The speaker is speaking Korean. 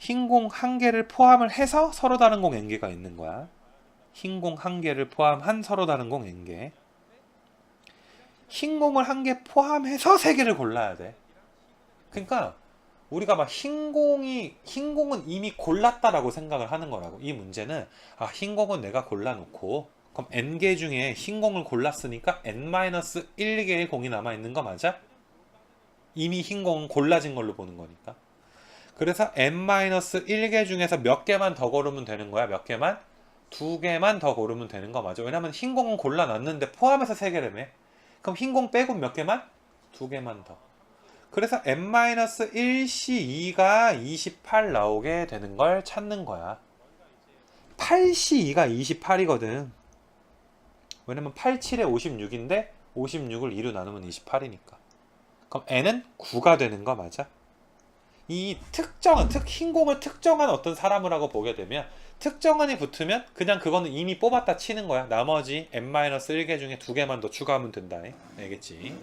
흰 공 한 개를 포함을 해서 서로 다른 공 n개가 있는 거야. 흰 공 한 개를 포함한 서로 다른 공 n개. 흰 공을 한 개 포함해서 세 개를 골라야 돼. 그러니까 우리가 막 흰 공이 흰 공은 이미 골랐다라고 생각을 하는 거라고. 이 문제는 아, 흰 공은 내가 골라 놓고 그럼 n 개 중에 흰 공을 골랐으니까 n-1개의 공이 남아 있는 거 맞아? 이미 흰 공은 골라진 걸로 보는 거니까. 그래서 n-1개 중에서 몇 개만 더 고르면 되는 거야. 몇 개만? 두 개만 더 고르면 되는 거 맞아. 왜냐면 흰 공은 골라놨는데 포함해서 세 개라며. 그럼 흰 공 빼고 몇 개만? 두 개만 더. 그래서 n-1C2가 28 나오게 되는 걸 찾는 거야. 8C2가 28이거든. 왜냐면 8, 7에 56인데 56을 2로 나누면 28이니까. 그럼 n은 9가 되는 거 맞아? 이 특정한 특 흰공을 특정한 어떤 사람을 하고 보게 되면 특정한이 붙으면 그냥 그거는 이미 뽑았다 치는 거야. 나머지 n-1개 중에 두 개만 더 추가하면 된다. 알겠지?